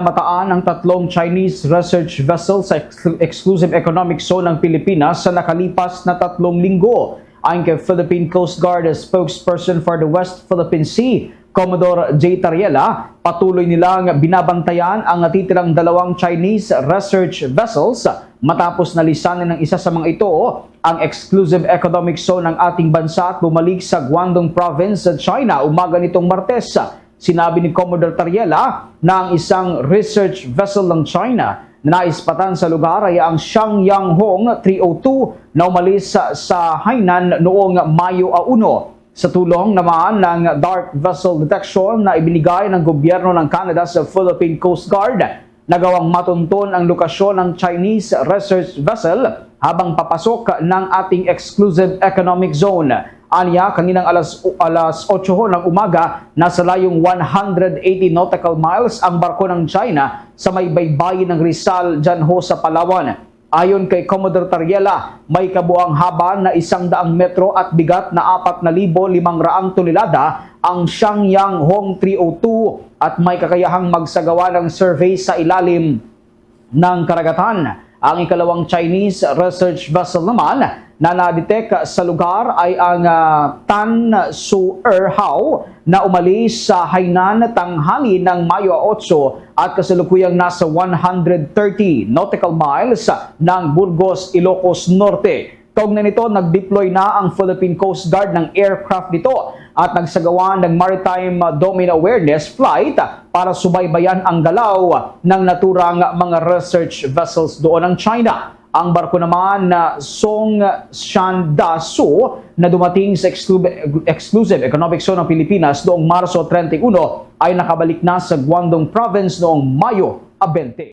Mataan ang tatlong Chinese research vessel sa ex- exclusive economic zone ng Pilipinas sa nakalipas na tatlong linggo. Ayon kay Philippine Coast Guard spokesperson for the West Philippine Sea, Commodore J. Tariela, patuloy nilang binabantayan ang natitirang dalawang Chinese research vessels matapos nalisanin ng isa sa mga ito ang exclusive economic zone ng ating bansa at bumalik sa Guangdong Province sa China umaga nitong Martes. Sinabi ni Commodore Tariela na ang isang research vessel ng China na naispatan sa lugar ay ang Shangyang Hong 302 na umalis sa, sa Hainan noong Mayo 1. Sa tulong naman ng dark vessel detection na ibinigay ng gobyerno ng Canada sa Philippine Coast Guard, nagawang matunton ang lokasyon ng Chinese research vessel habang papasok ng ating exclusive economic zone. Anya, kaninang alas, alas 8 ho ng umaga, nasa layong 180 nautical miles ang barko ng China sa may baybayin ng Rizal dyan ho sa Palawan. Ayon kay Commodore Tariela, may kabuang haba na isang daang metro at bigat na 4,500 tonelada ang Shangyang Hong 302 at may kakayahang magsagawa ng survey sa ilalim ng karagatan. Ang ikalawang Chinese research vessel naman na nadetect sa lugar ay ang ah, Tan Su Er Hao na umalis sa Hainan tanghali ng Mayo 8 at kasalukuyang nasa 130 nautical miles ng Burgos, Ilocos Norte. Kaugnay nito, nag-deploy na ang Philippine Coast Guard ng aircraft nito at nagsagawa ng Maritime Domain Awareness Flight para subaybayan ang galaw ng naturang mga research vessels doon ng China. Ang barko naman na Song Shandasu na dumating sa exclu- exclusive economic zone ng Pilipinas noong Marso 31 ay nakabalik na sa Guangdong Province noong Mayo 20.